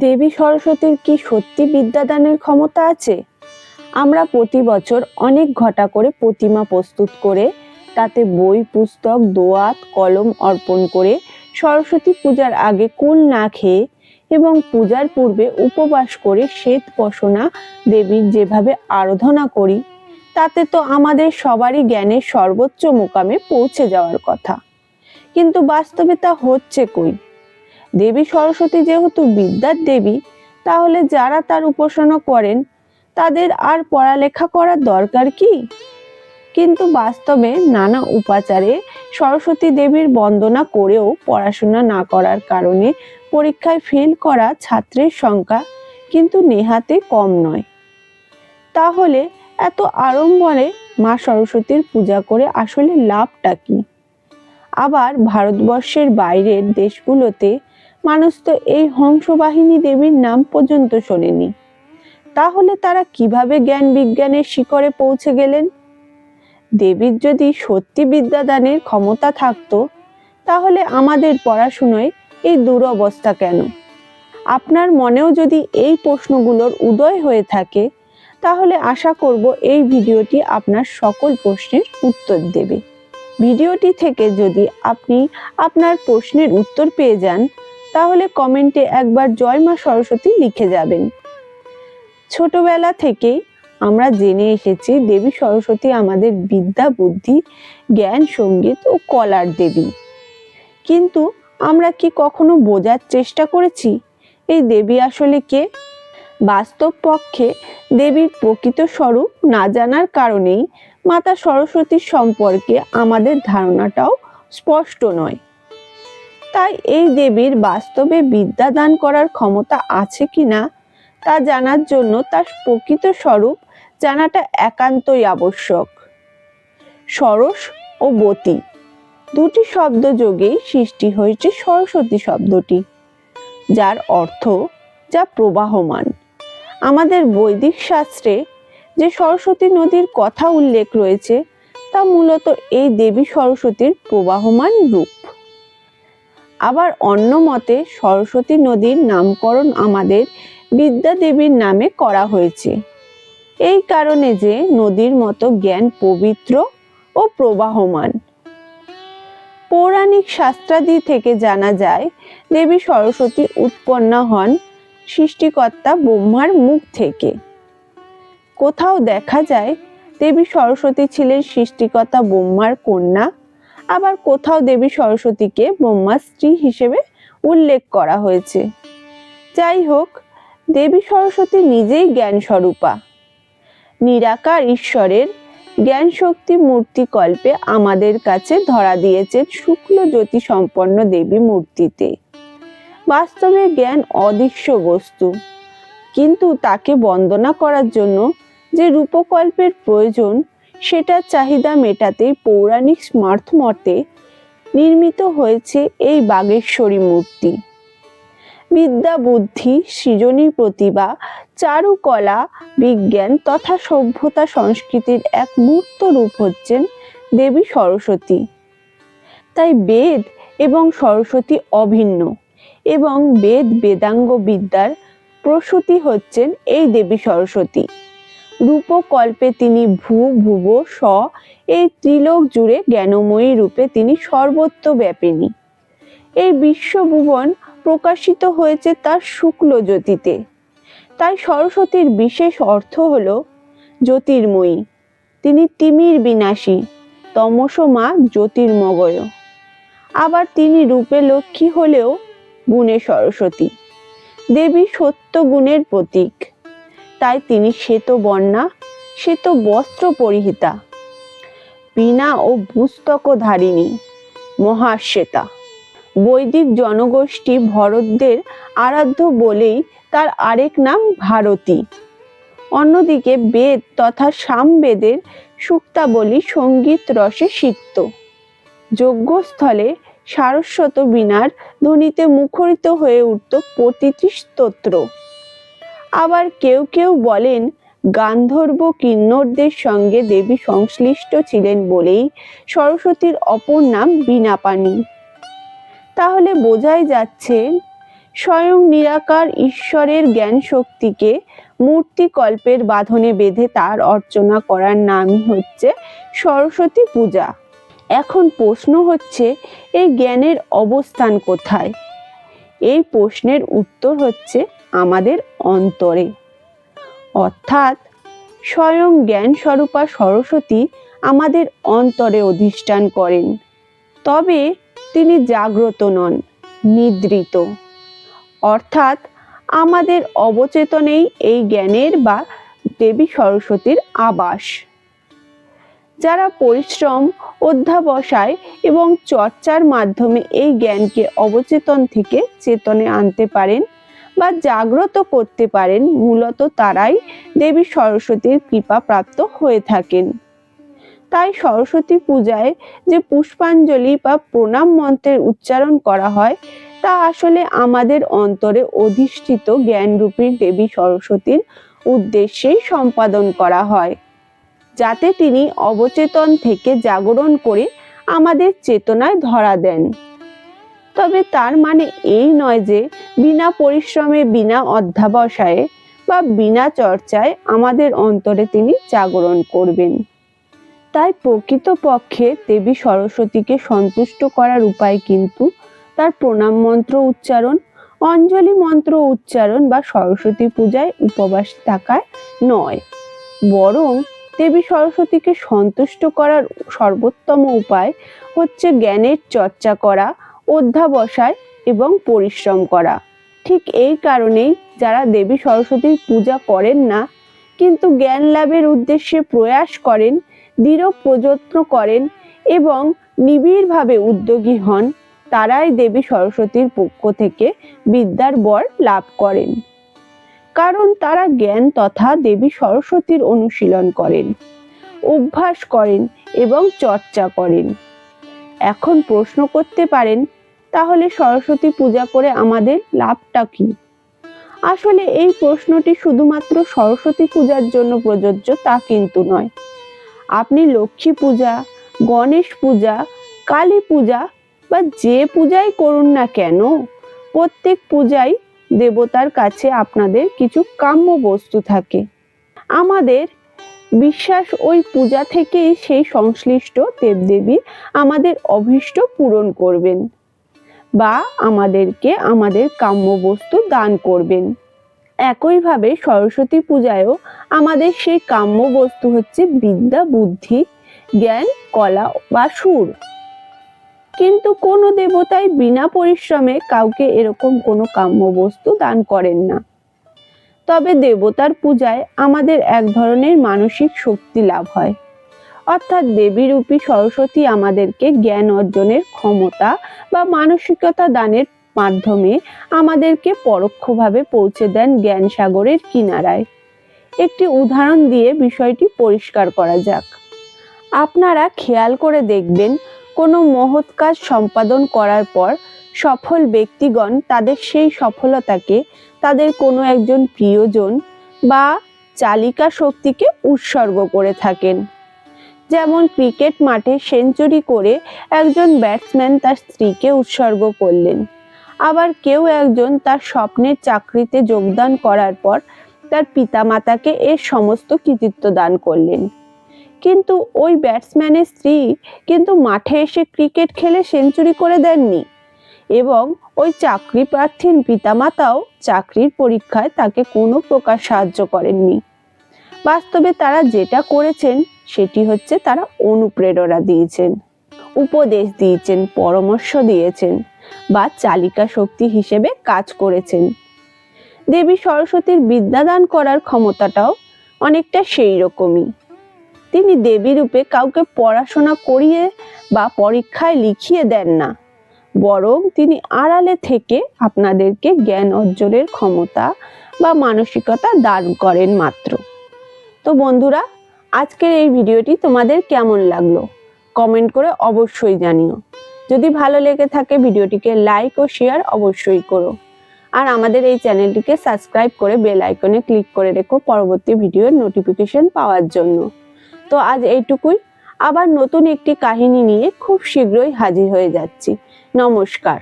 দেবী সরস্বতীর কি সত্যি বিদ্যাদানের ক্ষমতা আছে? আমরা প্রতি বছর অনেক ঘটা করে প্রতিমা প্রস্তুত করে তাতে বই, পুস্তক, দোয়াত, কলম অর্পণ করে সরস্বতী পূজার আগে কুল না খেয়ে এবং পূজার পূর্বে উপবাস করে শ্বেত বসনা দেবীর যেভাবে আরাধনা করি, তাতে তো আমাদের সবারই জ্ঞানের সর্বোচ্চ মোকামে পৌঁছে যাওয়ার কথা। কিন্তু বাস্তবে তা হচ্ছে কই? দেবী সরস্বতী যেহেতু বিদ্যার দেবী, তাহলে যারা তার উপাসনা করেন, তাদের আর পড়ালেখা করার দরকার কি? কিন্তু বাস্তবে নানা উপাচারে সরস্বতী দেবীর বন্দনা করেও পড়াশোনা না করার কারণে পরীক্ষায় ফেল করা ছাত্রের সংখ্যা কিন্তু নেহাতে কম নয়। তাহলে এত আড়ম্বরে মা সরস্বতীর পূজা করে আসলে লাভটা কি? আবার ভারতবর্ষের বাইরের দেশগুলোতে মানুষ তো এই হংসবাহিনী দেবীর নাম পর্যন্ত শোনেনি। তাহলে তারা কীভাবে জ্ঞান বিজ্ঞানের শিখরে পৌঁছে গেলেন? দেবীর যদি সত্যি বিদ্যাদানের ক্ষমতা থাকতো, তাহলে আমাদের পড়াশুনোয় এই দুরবস্থা কেন? আপনার মনেও যদি এই প্রশ্নগুলোর উদয় হয়ে থাকে, তাহলে আশা করব এই ভিডিওটি আপনার সকল প্রশ্নের উত্তর দেবে। ভিডিওটি থেকে যদি আপনি আপনার প্রশ্নের উত্তর পেয়ে যান তাহলে কমেন্টে একবার জয় মা সরস্বতী লিখে যাবেন। ছোটবেলা থেকেই আমরা জেনে এসেছি দেবী সরস্বতী আমাদের বিদ্যা, বুদ্ধি, জ্ঞান, সংগীত ও কলার দেবী। কিন্তু আমরা কি কখনো বোঝার চেষ্টা করেছি? এই দেবী আসলে কে? বাস্তব পক্ষে দেবীর প্রকৃত স্বরূপ না জানার কারণেই মাতা সরস্বতীর সম্পর্কে আমাদের ধারণাটাও স্পষ্ট নয়। তাই এই দেবীর বাস্তবে বিদ্যা দান করার ক্ষমতা আছে কিনা তা জানার জন্য তার প্রকৃত স্বরূপ জানাটা একান্তই আবশ্যক। সরস ও বতী দুটি শব্দ যোগেই সৃষ্টি হয়েছে সরস্বতী শব্দটি, যার অর্থ যা প্রবাহমান। আমাদের বৈদিক শাস্ত্রে যে সরস্বতী নদীর কথা উল্লেখ রয়েছে, তা মূলত এই দেবী সরস্বতীর প্রবাহমান রূপ। আবার অন্য মতে সরস্বতী নদীর নামকরণ আমাদের বিদ্যা দেবীর নামে করা হয়েছে। এই কারণে যে নদীর মতো জ্ঞান পবিত্র ও প্রবাহমান। পৌরাণিক শাস্ত্রাদি থেকে জানা যায়, দেবী সরস্বতী উৎপন্ন হন সৃষ্টিকর্তা ব্রহ্মার মুখ থেকে। কোথাও দেখা যায়, দেবী সরস্বতী ছিলেন সৃষ্টিকর্তা ব্রহ্মার কন্যা আবার কোথাও দেবী সরস্বতীকে ব্রহ্মার স্ত্রী হিসেবে উল্লেখ করা হয়েছে। যাই হোক, দেবী সরস্বতী নিজেই জ্ঞান স্বরূপা নিরাকার ঈশ্বরের জ্ঞান শক্তি মূর্তি কল্পে আমাদের কাছে ধরা দিয়েছে শুক্ল জ্যোতি সম্পন্ন দেবী মূর্তিতে। বাস্তবে জ্ঞান অদৃশ্য বস্তু। কিন্তু তাকে বন্দনা করার জন্য যে রূপকল্পের প্রয়োজন সেটার চাহিদা মেটাতে পৌরাণিক স্মার্ট মতে নির্মিত হয়েছে এই বাগেশ্বরী মূর্তি। বিদ্যা বুদ্ধি, সৃজনী প্রতিভা, চারুকলা, বিজ্ঞান তথা সভ্যতা সংস্কৃতির এক মূর্ত রূপ হচ্ছেন দেবী সরস্বতী। তাই বেদ এবং সরস্বতী অভিন্ন এবং বেদ বেদাঙ্গ বিদ্যার প্রসূতি হচ্ছেন এই দেবী সরস্বতী। রূপকল্পে তিনি ভূ ভুব স এই ত্রিলোক জুড়ে জ্ঞানময়ী রূপে তিনি সর্বত্র ব্যাপিনী এই বিশ্বভুবন প্রকাশিত হয়েছে তার শুক্ল জ্যোতিতে তাই সরস্বতীর বিশেষ অর্থ হল জ্যোতির্ময়ী। তিনি তিমির বিনাশী তমসমা জ্যোতির্মগয়। আবার তিনি রূপে লক্ষ্মী হলেও গুণে সরস্বতী। দেবী সত্য গুণের প্রতীক। তাই তিনি শ্বেত বর্ণা, শ্বেত বস্ত্র পরিহিতা, বীণা ও পুস্তক ধারিণী, মহাশ্বেতা। বৈদিক জনগোষ্ঠী ভরতদের আরাধ্য বলেই তার আরেক নাম ভারতী। অন্যদিকে বেদ তথা সামবেদের সুক্তাবলী সংগীত রসে সিক্ত। যজ্ঞস্থলে সারস্বত বীণার ধ্বনিতে মুখরিত হয়ে উঠত প্রতিটি স্তোত্র। আবার কেউ কেউ বলেন, গান্ধর্ব কিন্নরদের সঙ্গে দেবী সংশ্লিষ্ট ছিলেন বলেই সরস্বতীর অপর নাম বীণাপাণি। তাহলে বোঝাই যাচ্ছে, স্বয়ং নিরাকার ঈশ্বরের জ্ঞান শক্তিকে মূর্তিকল্পের বাঁধনে বেঁধে তার অর্চনা করার নামই হচ্ছে সরস্বতী পূজা। এখন প্রশ্ন হচ্ছে, এই জ্ঞানের অবস্থান কোথায়? এই প্রশ্নের উত্তর হচ্ছে আমাদের অন্তরে। অর্থাৎ স্বয়ং জ্ঞান স্বরূপা সরস্বতী আমাদের অন্তরে অধিষ্ঠান করেন। তবে তিনি জাগ্রত নন, নিদ্রিত। অর্থাৎ আমাদের অবচেতনেই এই জ্ঞানের বা দেবী সরস্বতীর আবাস। যারা পরিশ্রম, অধ্যাবসায় এবং চর্চার মাধ্যমে এই জ্ঞানকে অবচেতন থেকে চেতনে আনতে পারেন বা জাগ্রত করতে পারেন, মূলত তারাই দেবী সরস্বতীর কৃপা প্রাপ্ত হয়ে থাকেন। তাই সরস্বতী পূজায় যে পুষ্পাঞ্জলি বা প্রণাম মন্ত্রের উচ্চারণ করা হয়, তা আসলে আমাদের অন্তরে অধিষ্ঠিত জ্ঞানরূপী দেবী সরস্বতীর উদ্দেশ্যেই সম্পাদন করা হয়, যাতে তিনি অবচেতন থেকে জাগরণ করে আমাদের চেতনায় ধরা দেন। তবে তার মানে এই নয় যে বিনা পরিশ্রমে, বিনা অধ্যাবসায়ে বা বিনা চর্চায় আমাদের অন্তরে তিনি জাগরণ করবেন। তাই প্রকৃতপক্ষে দেবী সরস্বতীকে সন্তুষ্ট করার উপায় কিন্তু তার প্রণাম মন্ত্র উচ্চারণ, অঞ্জলি মন্ত্র উচ্চারণ বা সরস্বতী পূজায় উপবাস থাকায় নয়। বরং দেবী সরস্বতীকে সন্তুষ্ট করার সর্বোত্তম উপায় হচ্ছে জ্ঞানের চর্চা করা অধ্যাবসায় এবং পরিশ্রম করা। ঠিক এই কারণেই যারা দেবী সরস্বতীর পূজা করেন না, কিন্তু জ্ঞান লাভের উদ্দেশ্যে প্রয়াস করেন, দৃঢ় প্রযত্ন করেন এবং নিবিড়ভাবে উদ্যোগী হন, তারাই দেবী সরস্বতীর পক্ষ থেকে বিদ্যার বর লাভ করেন। কারণ তারা জ্ঞান তথা দেবী সরস্বতীর অনুশীলন করেন, অভ্যাস করেন এবং চর্চা করেন। এখন প্রশ্ন করতে পারেন তাহলে সরস্বতী পূজা করে আমাদের লাভটা কি? আসলে এই প্রশ্নটি শুধুমাত্র সরস্বতী পূজার জন্য প্রযোজ্য তা কিন্তু নয়। আপনি লক্ষ্মী পূজা, গণেশ পূজা, কালী পূজা বা যে পূজাই করুন না কেন, প্রত্যেক পূজাই দেবতার কাছে আপনাদের কিছু কাম্য বস্তু থাকে। আমাদের বিশ্বাস ওই পূজা থেকেই সেই সংশ্লিষ্ট দেবদেবী আমাদের অভীষ্ট পূরণ করবেন। বা আমাদেরকে আমাদের কাম্য বস্তু দান করবেন। একইভাবে সরস্বতী পূজায়ও আমাদের সেই কাম্য বস্তু হচ্ছে বিদ্যা, বুদ্ধি, জ্ঞান, কলা বা সুর। কিন্তু কোনো দেবতাই বিনা পরিশ্রমে কাউকে এরকম কোনো কাম্য বস্তু দান করেন না। তবে দেবতার পূজায় আমাদের এক ধরনের মানসিক শক্তি লাভ হয়। অর্থাৎ দেবীরূপী সরস্বতী আমাদেরকে জ্ঞান অর্জনের ক্ষমতা বা মানসিকতা দানের মাধ্যমে আমাদেরকে পরোক্ষভাবে পৌঁছে দেন জ্ঞান সাগরের কিনারায়। একটি উদাহরণ দিয়ে বিষয়টি পরিষ্কার করা যাক। আপনারা খেয়াল করে দেখবেন, কোনো মহৎ কাজ সম্পাদন করার পর সফল ব্যক্তিগণ তাদের সেই সফলতাকে তাদের কোনো একজন প্রিয়জন বা চালিকা শক্তিকে উৎসর্গ করে থাকেন। যেমন ক্রিকেট মাঠে সেঞ্চুরি করে একজন ব্যাটসম্যান তার স্ত্রীকে উৎসর্গ করলেন। আবার কেউ একজন তার স্বপ্নের চাকরিতে যোগদান করার পর তার পিতামাতাকে এর সমস্ত কৃতিত্ব দান করলেন। কিন্তু ওই ব্যাটসম্যানের স্ত্রী কিন্তু মাঠে এসে ক্রিকেট খেলে সেঞ্চুরি করে দেননি এবং ওই চাকরি প্রার্থীর পিতামাতাও চাকরির পরীক্ষায় তাকে কোনো প্রকার সাহায্য করেননি। বাস্তবে তারা যেটা করেছেন সেটি হচ্ছে তারা অনুপ্রেরণা দিয়েছেন, উপদেশ দিয়েছেন, পরামর্শ দিয়েছেন বা চালিকা শক্তি হিসেবে কাজ করেছেন। দেবী সরস্বতীর বিদ্যাদান করার ক্ষমতাটাও অনেকটা সেই রকমই। তিনি দেবী রূপে কাউকে পড়াশোনা করিয়ে বা পরীক্ষায় লিখিয়ে দেন না, বরং তিনি আড়ালে থেকে আপনাদেরকে জ্ঞান অর্জনের ক্ষমতা বা মানসিকতা দান করেন মাত্র। তো বন্ধুরা আজকের এই ভিডিওটি তোমাদের কেমন লাগল? কমেন্ট করে অবশ্যই জানিও। যদি ভালো লেগে থাকে ভিডিওটিকে লাইক ও শেয়ার অবশ্যই করো। আর আমাদের এই চ্যানেলটিকে সাবস্ক্রাইব করে বেল আইকনে ক্লিক করে রেখো পরবর্তী ভিডিওর নোটিফিকেশন পাওয়ার জন্য। তো আজ এইটুকুই। আবার নতুন একটি কাহিনী নিয়ে খুব শীঘ্রই হাজির হয়ে যাচ্ছি। নমস্কার।